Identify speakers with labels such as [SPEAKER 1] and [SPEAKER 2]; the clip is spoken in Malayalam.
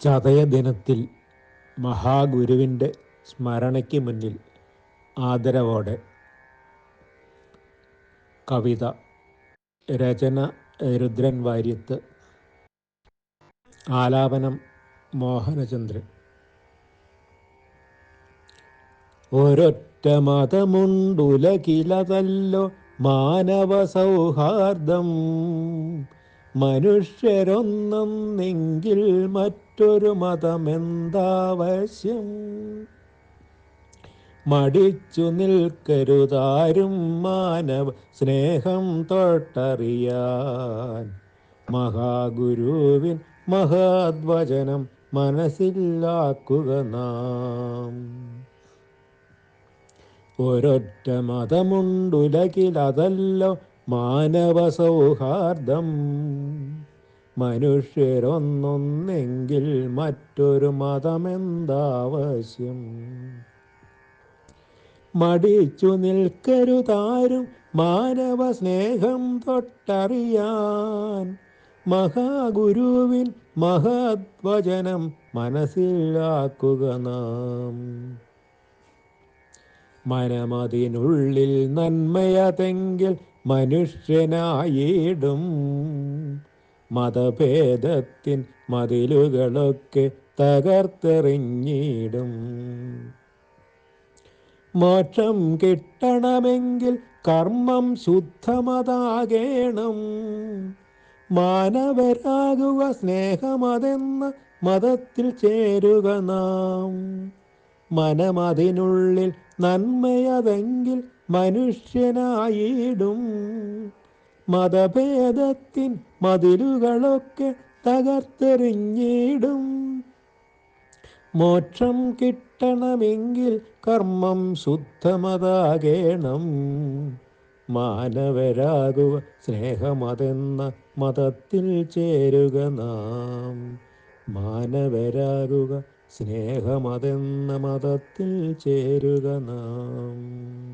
[SPEAKER 1] ചതയദിനത്തിൽ മഹാഗുരുവിന്റെ സ്മരണയ്ക്ക് മുന്നിൽ ആദരവോടെ കവിത രചന രുദ്രൻ വാര്യത്ത് ആലാപനം മോഹനചന്ദ്രൻ. ഒരൊറ്റ മതമുണ്ടുലകിലതല്ലോ മാനവ സൗഹാർദ്ദം മനുഷ്യരൊന്നെങ്കിൽ മറ്റൊരു മതമെന്താവശ്യം? മടിച്ചു നിൽക്കരുതാരും മാനവ സ്നേഹം തൊട്ടറിയാൻ. മഹാഗുരുവിൻ മഹാദ്വചനം മനസ്സിലാക്കുക നാം. ഒരൊറ്റ മതമുണ്ടുലകിലതല്ലോ മാനവ സൗഹാർദ്ദം മനുഷ്യരൊന്നൊന്നെങ്കിൽ മറ്റൊരു മതമെന്താവശ്യം? മടിച്ചു നിൽക്കരുതാരും മാനവ സ്നേഹം തൊട്ടറിയാൻ. മഹാഗുരുവിൻ മഹദ്വചനം മനസ്സിലാക്കുക നാം. മനമതിനുള്ളിൽ നന്മയതെങ്കിൽ മനുഷ്യനായിടും. മതഭേദത്തിൻ മതിലുകളൊക്കെ തകർത്തെറിഞ്ഞിടും. മോക്ഷം കിട്ടണമെങ്കിൽ കർമ്മം ശുദ്ധമതാകേണം. മാനവരാകുക സ്നേഹമതെന്ന മതത്തിൽ ചേരുക നാം. മനമതിനുള്ളിൽ നന്മയതെങ്കിൽ മനുഷ്യനായിടും. മതഭേദത്തിൻ മതിലുകളൊക്കെ തകർത്തെറിഞ്ഞിടും. മോക്ഷം കിട്ടണമെങ്കിൽ കർമ്മം ശുദ്ധമതാകേണം. മാനവരാകുക സ്നേഹമതെന്ന മതത്തിൽ ചേരുക നാം. മാനവരാകുക സ്നേഹമതെന്ന മതത്തിൽ ചേരുക നാം.